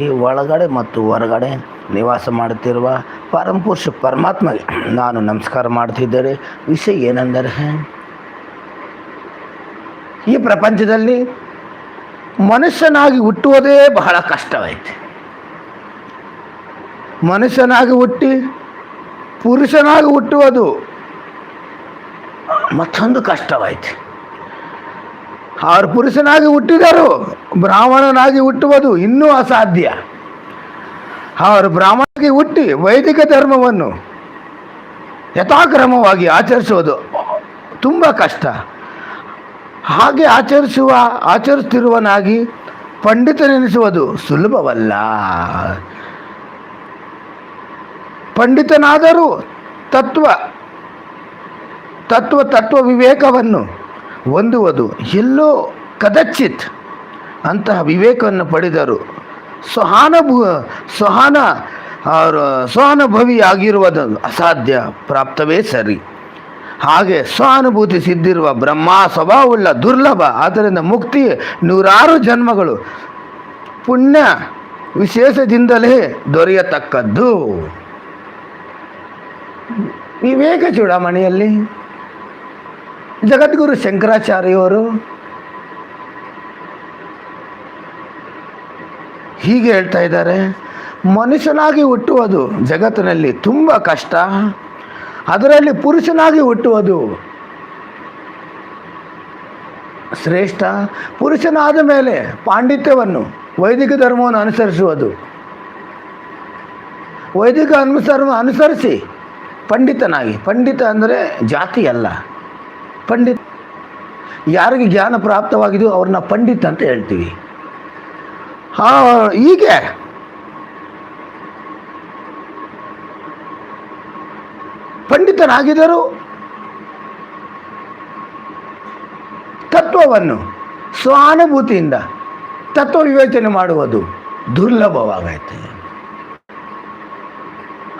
ಈ ಒಳಗಡೆ ಮತ್ತು ಹೊರಗಡೆ ನಿವಾಸ ಮಾಡುತ್ತಿರುವ ಪರಮಪುರುಷ ಪರಮಾತ್ಮಗೆ ನಾನು ನಮಸ್ಕಾರ ಮಾಡ್ತಿದ್ದರೆ ವಿಷಯ ಏನೆಂದರೆ, ಈ ಪ್ರಪಂಚದಲ್ಲಿ ಮನುಷ್ಯನಾಗಿ ಹುಟ್ಟುವುದೇ ಬಹಳ ಕಷ್ಟವಾಯಿತು. ಮನುಷ್ಯನಾಗಿ ಹುಟ್ಟಿ ಪುರುಷನಾಗಿ ಹುಟ್ಟುವುದು ಮತ್ತೊಂದು ಕಷ್ಟವೈತೆ ಅವರು ಪುರುಷನಾಗಿ ಹುಟ್ಟಿದರು, ಬ್ರಾಹ್ಮಣನಾಗಿ ಹುಟ್ಟುವುದು ಇನ್ನೂ ಅಸಾಧ್ಯ. ಅವರು ಬ್ರಾಹ್ಮಣನಾಗಿ ಹುಟ್ಟಿ ವೈದಿಕ ಧರ್ಮವನ್ನು ಯಥಾಕ್ರಮವಾಗಿ ಆಚರಿಸುವುದು ತುಂಬ ಕಷ್ಟ. ಹಾಗೆ ಆಚರಿಸುವ, ಆಚರಿಸುತ್ತಿರುವನಾಗಿ ಪಂಡಿತನೆನಿಸುವುದು ಸುಲಭವಲ್ಲ. ಪಂಡಿತನಾದರೂ ತತ್ವ ತತ್ವ ತತ್ವ ವಿವೇಕವನ್ನು ಹೊಂದುವುದು. ಎಲ್ಲೋ ಕದಚಿತ್ ಅಂತಹ ವಿವೇಕವನ್ನು ಪಡೆದರು. ಸಹಾನುಭೂ, ಸಹಾನ ಅವರು ಸಹಾನುಭವಿಯಾಗಿರುವುದು ಅಸಾಧ್ಯ, ಪ್ರಾಪ್ತವೇ ಸರಿ. ಹಾಗೆ ಸ್ವಾನುಭೂತಿ ಸಿದ್ಧಿರುವ ಬ್ರಹ್ಮ, ಸ್ವಭಾವವುಳ್ಳ ದುರ್ಲಭ, ಆದ್ದರಿಂದ ಮುಕ್ತಿ ನೂರಾರು ಜನ್ಮಗಳು ಪುಣ್ಯ ವಿಶೇಷದಿಂದಲೇ ದೊರೆಯತಕ್ಕದ್ದು. ವಿವೇಕ ಚೂಡಾಮಣಿಯಲ್ಲಿ ಜಗದ್ಗುರು ಶಂಕರಾಚಾರ್ಯವರು ಹೀಗೆ ಹೇಳ್ತಾ ಇದ್ದಾರೆ, ಮನುಷ್ಯನಾಗಿ ಹುಟ್ಟುವುದು ಜಗತ್ತಿನಲ್ಲಿ ತುಂಬ ಕಷ್ಟ, ಅದರಲ್ಲಿ ಪುರುಷನಾಗಿ ಹುಟ್ಟುವುದು ಶ್ರೇಷ್ಠ, ಪುರುಷನಾದ ಮೇಲೆ ಪಾಂಡಿತ್ಯವನ್ನು, ವೈದಿಕ ಧರ್ಮವನ್ನು ಅನುಸರಿಸುವುದು. ವೈದಿಕ ಅನುಸರ ಅನುಸರಿಸಿ ಪಂಡಿತನಾಗಿ. ಪಂಡಿತ ಅಂದರೆ ಜಾತಿ ಅಲ್ಲ ಪಂಡಿತ್. ಯಾರಿಗೆ ಜ್ಞಾನ ಪ್ರಾಪ್ತವಾಗಿದೆಯೋ ಅವ್ರನ್ನ ಪಂಡಿತ್ ಅಂತ ಹೇಳ್ತೀವಿ. ಹಾ, ಹೀಗೆ. ಪಂಡಿತನಾಗಿದ್ದರು ತತ್ವವನ್ನು ಸ್ವಾನುಭೂತಿಯಿಂದ ತತ್ವ ವಿವೇಚನೆ ಮಾಡುವುದು ದುರ್ಲಭವಾಗೈತೆ.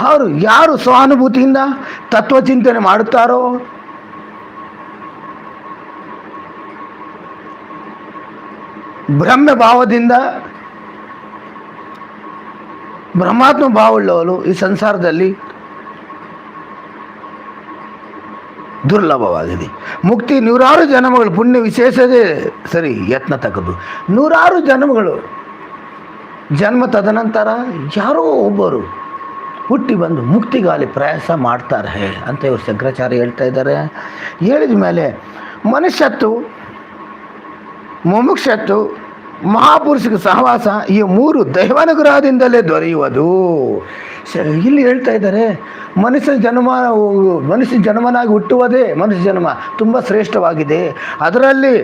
ಅವರು ಯಾರು ಸ್ವಾನುಭೂತಿಯಿಂದ ತತ್ವ ಚಿಂತನೆ ಮಾಡುತ್ತಾರೋ ಬ್ರಹ್ಮ ಭಾವದಿಂದ ಬ್ರಹ್ಮಾತ್ಮ ಭಾವವುಳ್ಳವರು ಈ ಸಂಸಾರದಲ್ಲಿ ದುರ್ಲಭವಾಗಿದೆ. ಮುಕ್ತಿ ನೂರಾರು ಜನ್ಮಗಳು, ಪುಣ್ಯ ವಿಶೇಷದೇ ಸರಿ, ಯತ್ನ ತಗದು. ನೂರಾರು ಜನ್ಮಗಳು, ಜನ್ಮ ತದನಂತರ ಯಾರೋ ಒಬ್ಬರು ಹುಟ್ಟಿ ಬಂದು ಮುಕ್ತಿಗಾಲಿ ಪ್ರಯಾಸ ಮಾಡ್ತಾರೆ ಅಂತ ಇವರು ಶಂಕರಾಚಾರ್ಯ ಹೇಳ್ತಾ ಇದ್ದಾರೆ. ಹೇಳಿದ ಮೇಲೆ ಮನುಷ್ಯತ್ತು ಮುಮುಕ್ಷತ್ತು ಮಹಾಪುರುಷರ ಸಹವಾಸ, ಈ ಮೂರು ದೈವಾನುಗ್ರಹದಿಂದಲೇ ದೊರೆಯುವುದು. ಇಲ್ಲಿ ಹೇಳ್ತಾ ಇದ್ದಾರೆ ಮನುಷ್ಯ ಜನ್ಮ ಮನುಷ್ಯ ಜನ್ಮನಾಗಿ ಹುಟ್ಟುವುದೇ ಮನುಷ್ಯ ಜನ್ಮ, ತುಂಬ ಶ್ರೇಷ್ಠವಾಗಿದೆ. ಅದರಲ್ಲಿ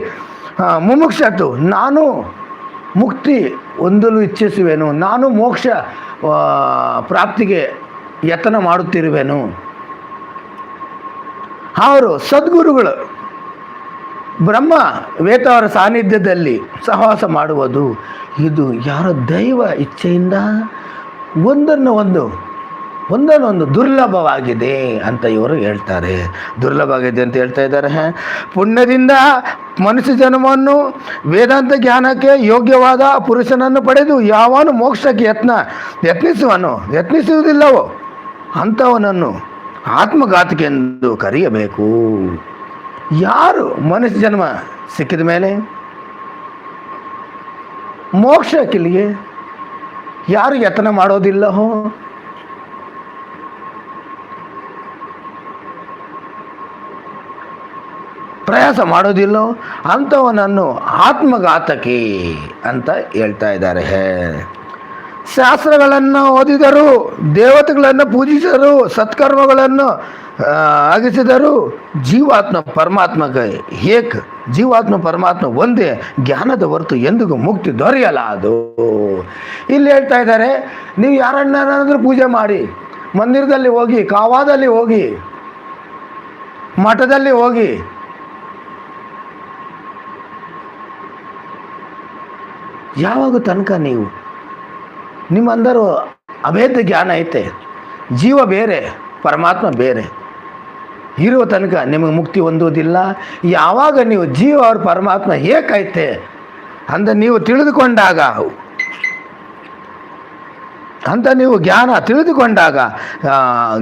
ಮುಮುಕ್ಷತ್ತು ನಾನು ಮುಕ್ತಿ ಹೊಂದಲು ಇಚ್ಛಿಸುವೆನು, ನಾನು ಮೋಕ್ಷ ಪ್ರಾಪ್ತಿಗೆ ಯತ್ನ ಮಾಡುತ್ತಿರುವೆನು. ಅವರು ಸದ್ಗುರುಗಳು. ಬ್ರಹ್ಮ ವೇತವರ ಸಾನ್ನಿಧ್ಯದಲ್ಲಿ ಸಹವಾಸ ಮಾಡುವುದು. ಇದು ಯಾರ ದೈವ ಇಚ್ಛೆಯಿಂದ ಒಂದನ್ನು ಒಂದು ಒಂದನ್ನೊಂದು ದುರ್ಲಭವಾಗಿದೆ ಅಂತ ಇವರು ಹೇಳ್ತಾರೆ. ದುರ್ಲಭವಾಗಿದೆ ಅಂತ ಹೇಳ್ತಾ ಇದ್ದಾರೆ. ಪುಣ್ಯದಿಂದ ಮನುಷ್ಯ ಜನ್ಮವನ್ನು ವೇದಾಂತ ಜ್ಞಾನಕ್ಕೆ ಯೋಗ್ಯವಾದ ಪುರುಷನನ್ನು ಪಡೆದು ಯಾವನು ಮೋಕ್ಷಕ್ಕೆ ಯತ್ನ, ಯತ್ನಿಸುವನು, ಯತ್ನಿಸುವುದಿಲ್ಲವೋ ಅಂಥವನನ್ನು ಆತ್ಮಘಾತಕ್ಕೆಂದು ಕರೆಯಬೇಕು. ಯಾರು ಮನುಷ್ಯ ಜನ್ಮ ಸಿಕ್ಕಿದ ಮೇಲೆ? ಮೋಕ್ಷಕ್ಕಿಲ್ಲಿಗೆ ಯಾರು ಯತ್ನ ಮಾಡೋದಿಲ್ಲ ಹೋ ಪ್ರಯಾಸ ಮಾಡೋದಿಲ್ಲೋ? ಅಂಥವನನ್ನು ಆತ್ಮಘಾತಕಿ ಅಂತ ಹೇಳ್ತಾ ಇದ್ದಾರೆ. ಶಾಸ್ತ್ರಗಳನ್ನು ಓದಿದರು, ದೇವತೆಗಳನ್ನು ಪೂಜಿಸಿದರು, ಸತ್ಕರ್ಮಗಳನ್ನು ಆಗಿಸಿದರು ಜೀವಾತ್ಮ ಪರಮಾತ್ಮಗೆ ಏಕ್, ಜೀವಾತ್ಮ ಪರಮಾತ್ಮ ಒಂದೇ, ಜ್ಞಾನದ ಹೊರತು ಎಂದಿಗೂ ಮುಕ್ತಿ ದೊರೆಯಲಾದು ಇಲ್ಲಿ ಹೇಳ್ತಾ ಇದ್ದಾರೆ, ನೀವು ಯಾರನ್ನಾದ್ರೂ ಪೂಜೆ ಮಾಡಿ, ಮಂದಿರದಲ್ಲಿ ಹೋಗಿ, ಕಾವಾದಲ್ಲಿ ಹೋಗಿ, ಮಠದಲ್ಲಿ ಹೋಗಿ, ಯಾವಾಗ ತನಕ ನೀವು ನಿಮ್ಮಂದರು ಅಭೇದ ಜ್ಞಾನ ಐತೆ, ಜೀವ ಬೇರೆ, ಪರಮಾತ್ಮ ಬೇರೆ. ಇರುವ ತನಕ ನಿಮಗೆ ಮುಕ್ತಿ ಹೊಂದುವುದಿಲ್ಲ. ಯಾವಾಗ ನೀವು ಜೀವ ಅವ್ರ ಪರಮಾತ್ಮ ಏಕೈತೆ ಅಂದ ನೀವು ತಿಳಿದುಕೊಂಡಾಗ, ಅಂತ ನೀವು ಜ್ಞಾನ ತಿಳಿದುಕೊಂಡಾಗ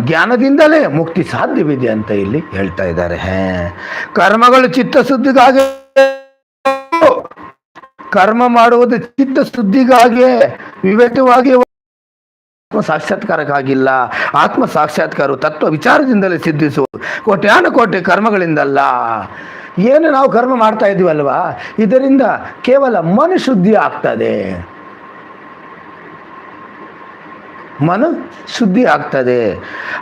ಜ್ಞಾನದಿಂದಲೇ ಮುಕ್ತಿ ಸಾಧ್ಯವಿದೆ ಅಂತ ಇಲ್ಲಿ ಹೇಳ್ತಾ ಇದ್ದಾರೆ. ಹೇ, ಕರ್ಮಗಳು ಚಿತ್ತಶುದ್ಧಿಗಾಗಿ ಕರ್ಮ ಮಾಡುವುದು ಚಿತ್ತಶುದ್ಧಿಗಾಗಿ ವಿವೇಕವಾಗಿ ಆತ್ಮ ಸಾಕ್ಷಾತ್ಕಾರಕ್ಕಾಗಿಲ್ಲ. ಆತ್ಮ ಸಾಕ್ಷಾತ್ಕಾರ ತತ್ವ ವಿಚಾರದಿಂದಲೇ ಸಿದ್ಧಿಸುವುದು ಕೋಟ್ಯಾನ ಕೋಟಿ ಕರ್ಮಗಳಿಂದಲ್ಲ. ಏನು ನಾವು ಕರ್ಮ ಮಾಡ್ತಾ ಇದ್ದೀವಲ್ವಾ? ಇದರಿಂದ ಕೇವಲ ಮನುಶುದ್ಧಿ ಆಗ್ತದೆ. ಮನ ಶುದ್ಧಿ ಆಗ್ತದೆ.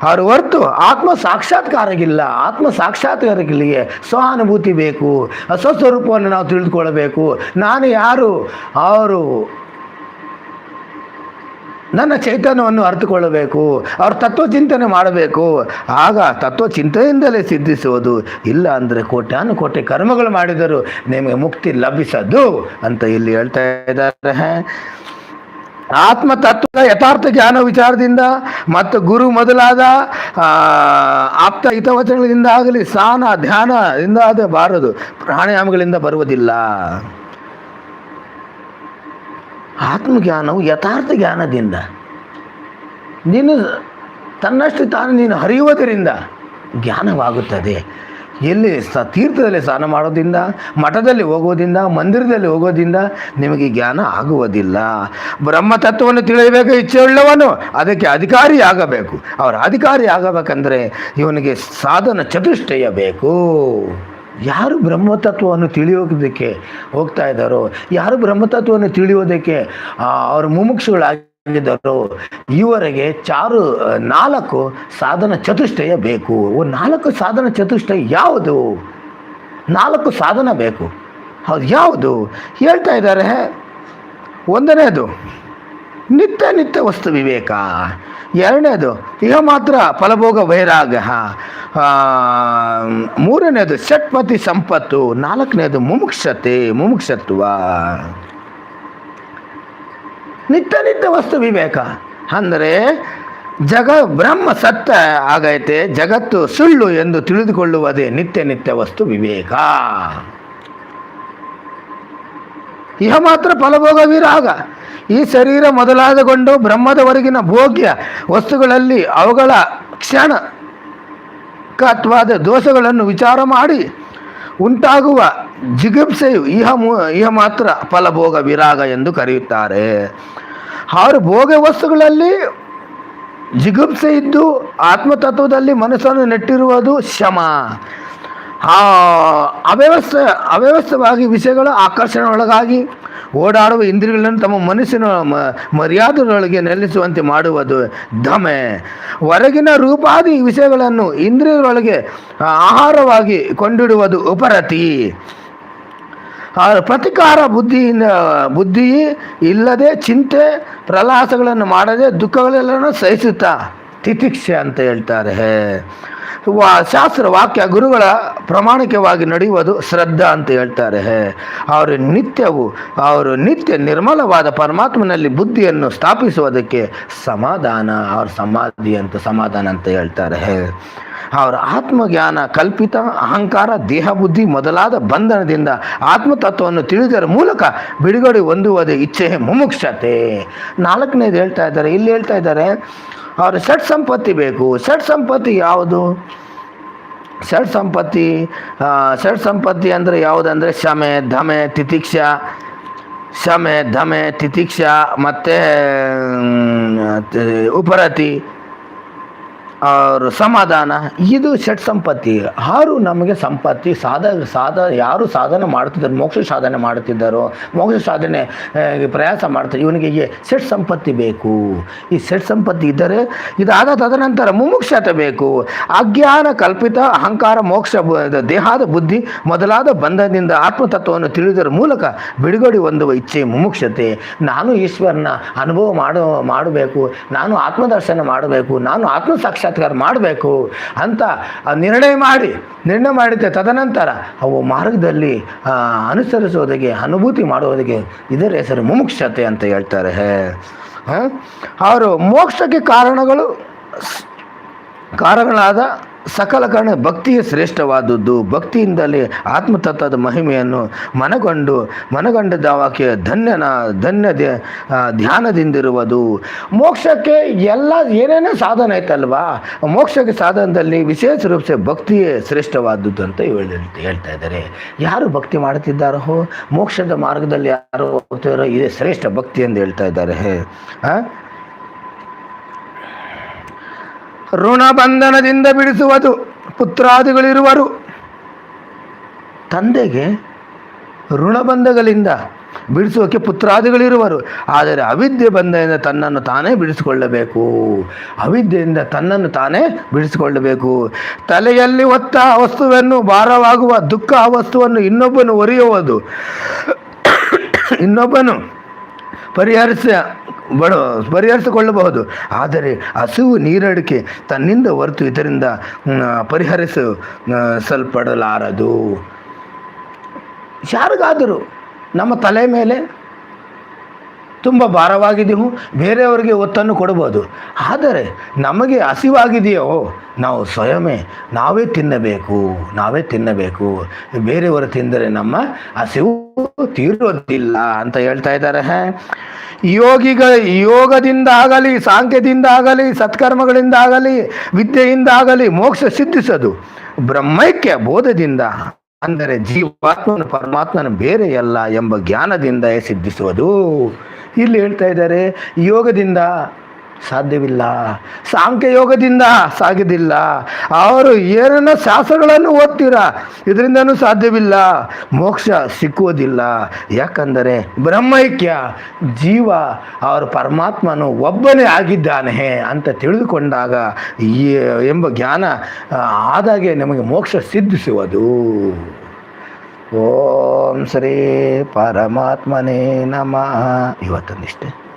ಅವರು ಹೊರತು ಆತ್ಮ ಸಾಕ್ಷಾತ್ಕಾರಗಿಲ್ಲ ಆತ್ಮ ಸಾಕ್ಷಾತ್ಕಾರಗಳಿಗೆ ಸ್ವಾನುಭೂತಿ ಬೇಕು. ಸ್ವಸ್ವರೂಪವನ್ನು ನಾವು ತಿಳಿದುಕೊಳ್ಳಬೇಕು. ನಾನು ಯಾರು? ಅವರು ನನ್ನ ಚೈತನ್ಯವನ್ನು ಅರ್ಥಕೊಳ್ಳಬೇಕು ಅವ್ರ ತತ್ವ ಚಿಂತನೆ ಮಾಡಬೇಕು. ಆಗ ತತ್ವ ಚಿಂತನೆಯಿಂದಲೇ ಸಿದ್ಧಿಸುವುದು. ಇಲ್ಲ ಅಂದರೆ ಕೋಟ್ಯಾನು ಕೋಟೆ ಕರ್ಮಗಳು ಮಾಡಿದರೂ ನಿಮಗೆ ಮುಕ್ತಿ ಲಭಿಸದು ಅಂತ ಇಲ್ಲಿ ಹೇಳ್ತಾ ಇದ್ದಾರೆ. ಆತ್ಮ ತತ್ವದ ಯಥಾರ್ಥ ಜ್ಞಾನ ವಿಚಾರದಿಂದ ಮತ್ತು ಗುರು ಮೊದಲಾದ ಆಪ್ತ ಹಿತವಚನಗಳಿಂದ ಆಗಲಿ, ಸ್ನಾನ, ಧ್ಯಾನದಿಂದ ಬಾರದು. ಪ್ರಾಣಾಯಾಮಗಳಿಂದ ಬರುವುದಿಲ್ಲ. ಆತ್ಮಜ್ಞಾನವು ಯಥಾರ್ಥ ಜ್ಞಾನದಿಂದ. ನೀನು ತನ್ನಷ್ಟು ತಾನು ನೀನು ಹರಿಯುವುದರಿಂದ ಜ್ಞಾನವಾಗುತ್ತದೆ. ಎಲ್ಲಿ ಸ ತೀರ್ಥದಲ್ಲಿ ಸ್ನಾನ ಮಾಡೋದ್ರಿಂದ, ಮಠದಲ್ಲಿ ಹೋಗೋದ್ರಿಂದ, ಮಂದಿರದಲ್ಲಿ ಹೋಗೋದ್ರಿಂದ ನಿಮಗೆ ಜ್ಞಾನ ಆಗುವುದಿಲ್ಲ. ಬ್ರಹ್ಮತತ್ವವನ್ನು ತಿಳಿಯಬೇಕು, ಇಚ್ಛೆಯುಳ್ಳವನು ಅದಕ್ಕೆ ಅಧಿಕಾರಿ ಆಗಬೇಕು ಅವರ ಅಧಿಕಾರಿ ಆಗಬೇಕಂದ್ರೆ ಇವನಿಗೆ ಸಾಧನ ಚತುಷ್ಟಯ ಬೇಕು. ಯಾರು ಬ್ರಹ್ಮತತ್ವವನ್ನು ತಿಳಿಯೋದಕ್ಕೆ ಹೋಗ್ತಾ ಇದ್ದಾರೋ, ಯಾರು ಬ್ರಹ್ಮತತ್ವವನ್ನು ತಿಳಿಯೋದಕ್ಕೆ ಅವ್ರ ಮುಮುಕ್ಷುಗಳಾಗಿದ್ದಾರೋ, ಈವರೆಗೆ ಚಾರು ನಾಲ್ಕು ಸಾಧನ ಚತುಷ್ಟಯ ಬೇಕು. ನಾಲ್ಕು ಸಾಧನ ಚತುಷ್ಟಯ ಯಾವುದು? ನಾಲ್ಕು ಸಾಧನ ಬೇಕು. ಹೌದು, ಯಾವುದು? ಹೇಳ್ತಾ ಇದ್ದಾರೆ. ಒಂದನೇದು ನಿತ್ಯ ನಿತ್ಯ ವಸ್ತು ವಿವೇಕ. ಎರಡನೇದು, ಇಹ ಮಾತ್ರ ಫಲಭೋಗ ವೈರಾಗ ಮೂರನೇದು ಷಟ್ಪತಿ ಸಂಪತ್ತು, ನಾಲ್ಕನೇದು, ಮುಮುಕ್ಷತೆ, ಮುಮುಕ್ಷತ್ವ. ನಿತ್ಯ ನಿತ್ಯ ವಸ್ತು ವಿವೇಕ. ಅಂದರೆ, ಜಗ ಬ್ರಹ್ಮ ಸತ್ಯ ಆಗೈತೆ, ಜಗತ್ತು ಸುಳ್ಳು ಎಂದು ತಿಳಿದುಕೊಳ್ಳುವುದೇ ನಿತ್ಯ ನಿತ್ಯ ವಸ್ತು ವಿವೇಕ. ಇಹ ಮಾತ್ರ ಫಲಭೋಗ ವಿರಾಗ ಈ ಶರೀರ ಮೊದಲಾದಗೊಂಡು ಬ್ರಹ್ಮದವರೆಗಿನ ಭೋಗ್ಯ ವಸ್ತುಗಳಲ್ಲಿ ಅವುಗಳ ಕ್ಷಣ ಕತ್ವಾದ ದೋಷಗಳನ್ನು ವಿಚಾರ ಮಾಡಿ ಉಂಟಾಗುವ ಜಿಗುಪ್ಸೆಯು ಇಹ ಇಹ ಮಾತ್ರ ಫಲಭೋಗ ವಿರಾಗ ಎಂದು ಕರೆಯುತ್ತಾರೆ. ಅವರು ಭೋಗ ವಸ್ತುಗಳಲ್ಲಿ ಜಿಗುಪ್ಸೆ ಇದ್ದು ಆತ್ಮತತ್ವದಲ್ಲಿ ಮನಸ್ಸನ್ನು ನೆಟ್ಟಿರುವುದು ಶಮ. ಆ, ಅವ್ಯವಸ್ಥೆ, ಅವ್ಯವಸ್ಥವಾಗಿ ವಿಷಯಗಳ ಆಕರ್ಷಣೆಯೊಳಗಾಗಿ ಓಡಾಡುವ ಇಂದ್ರಿಯಗಳನ್ನು ತಮ್ಮ ಮನಸ್ಸಿನ ಮ- ಮರ್ಯಾದೆಗಳಿಗೆ ನೆಲೆಸುವಂತೆ ಮಾಡುವುದು ದಮೆ ಹೊರಗಿನ ರೂಪಾದಿ ವಿಷಯಗಳನ್ನು ಇಂದ್ರಿಯಗಳೊಳಗೆ ಆಹಾರವಾಗಿ ಕೊಂಡಿಡುವುದು ಉಪರತಿ. ಪ್ರತಿಕಾರ ಬುದ್ಧಿಯಿಂದ, ಬುದ್ಧಿ ಇಲ್ಲದೆ ಚಿಂತೆ ಪ್ರಲಾಸಗಳನ್ನು ಮಾಡದೆ ದುಃಖಗಳೆಲ್ಲನೂ ಸಹಿಸುತ್ತಾ ತಿತಿಕ್ಷೆ ಅಂತ ಹೇಳ್ತಾರೆ. ವಾ ಶಾಸ್ತ್ರ ವಾಕ್ಯ ಗುರುಗಳ ಪ್ರಾಮಾಣಿಕವಾಗಿ ನಡೆಯುವುದು ಶ್ರದ್ಧಾ ಅಂತ ಹೇಳ್ತಾರೆ. ಅವರು ನಿತ್ಯವು, ಅವರು ನಿತ್ಯ ನಿರ್ಮಲವಾದ ಪರಮಾತ್ಮನಲ್ಲಿ ಬುದ್ಧಿಯನ್ನು ಸ್ಥಾಪಿಸುವುದಕ್ಕೆ ಸಮಾಧಾನ, ಅವ್ರ ಸಮಾಧಿ ಅಂತ, ಸಮಾಧಾನ ಅಂತ ಹೇಳ್ತಾರೆ. ಅವರ ಆತ್ಮಜ್ಞಾನ ಕಲ್ಪಿತ, ಅಹಂಕಾರ, ದೇಹ ಬುದ್ಧಿ ಮೊದಲಾದ ಬಂಧನದಿಂದ ಆತ್ಮತತ್ವವನ್ನು ತಿಳಿದರ ಮೂಲಕ ಬಿಡುಗಡೆ ಹೊಂದುವುದೇ ಇಚ್ಛೆ ಮುಮುಕ್ಷತೆ. ನಾಲ್ಕನೇದು ಹೇಳ್ತಾ ಇದ್ದಾರೆ, ಇಲ್ಲಿ ಹೇಳ್ತಾ ಇದ್ದಾರೆ ಅವರು ಷಟ್ ಸಂಪತ್ತಿ ಬೇಕು. ಷಟ್ ಸಂಪತ್ತಿ ಯಾವುದು? ಷಟ್ ಸಂಪತ್ತಿ ಆ, ಷಟ್ ಸಂಪತ್ತಿ ಅಂದರೆ ಯಾವುದಂದರೆ ಶಮೆ ಧಮೆ ತಿತಿಕ್ಷ. ಶಮೆ ಧಮೆ ತಿತಿಕ್ಷ ಮತ್ತು ಉಪರತಿ. ಅವರು ಸಮಾಧಾನ, ಇದು ಷಟ್ ಸಂಪತ್ತಿ. ಆರು ನಮಗೆ ಸಂಪತ್ತಿ, ಸಾಧ ಸಾಧ, ಯಾರು ಸಾಧನೆ ಮಾಡ್ತಿದ್ದಾರೆ ಮೋಕ್ಷ ಸಾಧನೆ ಮಾಡುತ್ತಿದ್ದಾರೋ, ಮೋಕ್ಷ ಸಾಧನೆ ಪ್ರಯಾಸ ಮಾಡ್ತಾರೆ ಇವನಿಗೆ ಷಟ್ ಸಂಪತ್ತಿ ಬೇಕು. ಈ ಷಟ್ ಸಂಪತ್ತಿ ಇದ್ದರೆ, ಇದಾದ ತದನಂತರ ಮುಮುಕ್ಷತೆ ಬೇಕು. ಅಜ್ಞಾನ ಕಲ್ಪಿತ, ಅಹಂಕಾರ, ಮೋಕ್ಷ ದೇಹದ ಬುದ್ಧಿ ಮೊದಲಾದ ಬಂಧನದಿಂದ ಆತ್ಮತತ್ವವನ್ನು ತಿಳಿದರ ಮೂಲಕ ಬಿಡುಗಡೆ ಹೊಂದುವ ಇಚ್ಛೆ, ಮುಮುಕ್ಷತೆ. ನಾನು ಈಶ್ವರನ ಅನುಭವ ಮಾಡೋ, ಮಾಡಬೇಕು, ನಾನು ಆತ್ಮದರ್ಶನ ಮಾಡಬೇಕು, ನಾನು ಆತ್ಮ ಸಾಕ್ಷಾತ್ಕಾರ ಮಾಡಬೇಕು ಅಂತ ನಿರ್ಣಯ ಮಾಡಿ, ನಿರ್ಣಯ ಮಾಡಿದ್ದೆ ತದನಂತರ ಅವು ಮಾರ್ಗದಲ್ಲಿ ಅನುಸರಿಸೋದಕ್ಕೆ ಅನುಭೂತಿ ಮಾಡುವುದಕ್ಕೆ ಇದರ ಹೆಸರು ಮುಮುಕ್ಷತೆ ಅಂತ ಹೇಳ್ತಾರೆ. ಅವರು ಮೋಕ್ಷಕ್ಕೆ ಕಾರಣಗಳು ಕಾರಣಗಳಾದ ಸಕಲ ಕಾರಣ ಭಕ್ತಿಯೇ ಶ್ರೇಷ್ಠವಾದದ್ದು. ಭಕ್ತಿಯಿಂದಲೇ ಆತ್ಮತತ್ವದ ಮಹಿಮೆಯನ್ನು ಮನಗೊಂಡು, ಮನಗಂಡದ ವಾಕ್ಯ ಧನ್ಯನ ಧನ್ಯ ಧ್ಯಾನದಿಂದಿರುವುದು. ಮೋಕ್ಷಕ್ಕೆ ಎಲ್ಲ ಏನೇನೋ ಸಾಧನ ಐತಲ್ವಾ? ಮೋಕ್ಷಕ್ಕೆ ಸಾಧನದಲ್ಲಿ ವಿಶೇಷ ರೂಪಸೆ ಭಕ್ತಿಯೇ ಶ್ರೇಷ್ಠವಾದದ್ದು ಅಂತ ಹೇಳಿ ಹೇಳ್ತಾ ಇದ್ದಾರೆ. ಯಾರು ಭಕ್ತಿ ಮಾಡುತ್ತಿದ್ದಾರೋ, ಮೋಕ್ಷದ ಮಾರ್ಗದಲ್ಲಿ ಯಾರು ಹೋಗ್ತಿದಾರೋ ಇದೇ ಶ್ರೇಷ್ಠ ಭಕ್ತಿ ಎಂದು ಹೇಳ್ತಾ ಇದ್ದಾರೆ. ಋಣಬಂಧನದಿಂದ ಬಿಡಿಸುವುದು. ಪುತ್ರಾದಿಗಳಿರುವರು. ತಂದೆಗೆ ಋಣಬಂಧಗಳಿಂದ ಬಿಡಿಸುವಕ್ಕೆ ಪುತ್ರಾದಿಗಳಿರುವರು. ಆದರೆ ಅವಿದ್ಯೆ ಬಂಧದಿಂದ ತನ್ನನ್ನು ತಾನೇ ಬಿಡಿಸಿಕೊಳ್ಳಬೇಕು. ಅವಿದ್ಯೆಯಿಂದ ತನ್ನನ್ನು ತಾನೇ ಬಿಡಿಸಿಕೊಳ್ಳಬೇಕು. ತಲೆಯಲ್ಲಿ ಹೊತ್ತ ವಸ್ತುವನ್ನು, ಭಾರವಾಗುವ ದುಃಖ ವಸ್ತುವನ್ನು ಇನ್ನೊಬ್ಬನು ಒರೆಯುವುದು. ಇನ್ನೊಬ್ಬನು ಪರಿಹರಿಸ ಬಡ ಪರಿಹರಿಸಿಕೊಳ್ಳಬಹುದು ಆದರೆ ಹಸಿವು ನೀರಡಿಕೆ ತನ್ನಿಂದ ಹೊರತು ಇದರಿಂದ ಪರಿಹರಿಸ ಸಲ್ಪಡಲಾರದು. ಯಾರಿಗಾದರೂ ನಮ್ಮ ತಲೆ ಮೇಲೆ ತುಂಬ ಭಾರವಾಗಿದೆಯು, ಬೇರೆಯವರಿಗೆ ಒತ್ತನ್ನು ಕೊಡಬಹುದು. ಆದರೆ ನಮಗೆ ಹಸಿವಾಗಿದೆಯೋ, ನಾವು ಸ್ವಯಮೇ ನಾವೇ ತಿನ್ನಬೇಕು ನಾವೇ ತಿನ್ನಬೇಕು. ಬೇರೆಯವರು ತಿಂದರೆ ನಮ್ಮ ಹಸಿವು ತೀರೋದಿಲ್ಲ ಅಂತ ಹೇಳ್ತಾ ಇದ್ದಾರೆ. ಯೋಗಿಗ ಯೋಗದಿಂದ ಆಗಲಿ ಸಾಂಖ್ಯದಿಂದ ಆಗಲಿ ಸತ್ಕರ್ಮಗಳಿಂದ ಆಗಲಿ ವಿದ್ಯೆಯಿಂದ ಆಗಲಿ ಮೋಕ್ಷ ಸಿದ್ಧಿಸೋದು. ಬ್ರಹ್ಮೈಕ್ಯ ಬೋಧದಿಂದ ಅಂದರೆ ಜೀವಾತ್ಮನ ಪರಮಾತ್ಮನ ಬೇರೆಯಲ್ಲ ಎಂಬ ಜ್ಞಾನದಿಂದ ಸಿದ್ಧಿಸುವುದು. ಇಲ್ಲಿ ಹೇಳ್ತಾ ಇದ್ದಾರೆ, ಯೋಗದಿಂದ ಸಾಧ್ಯವಿಲ್ಲ. ಸಾಂಖ್ಯ ಯೋಗದಿಂದ ಸಾಧ್ಯವಿಲ್ಲ. ಅವರು ಏನನ್ನ ಶಾಸ್ತ್ರಗಳನ್ನು ಓದ್ತೀರಾ. ಇದರಿಂದನೂ ಸಾಧ್ಯವಿಲ್ಲ. ಮೋಕ್ಷ ಸಿಕ್ಕುವುದಿಲ್ಲ. ಯಾಕಂದರೆ ಬ್ರಹ್ಮೈಕ್ಯ ಜೀವ ಅವರು ಪರಮಾತ್ಮನು ಒಬ್ಬನೇ ಆಗಿದ್ದಾನೆ ಅಂತ ತಿಳಿದುಕೊಂಡಾಗ ಎಂಬ ಜ್ಞಾನ ಆದಾಗೆ ನಮಗೆ ಮೋಕ್ಷ ಸಿದ್ಧಿಸುವುದು. ಓಂ ಶ್ರೀ ಪರಮಾತ್ಮನೇ ನಮಃ. ಇವತ್ತೊಂದಿಷ್ಟೇ.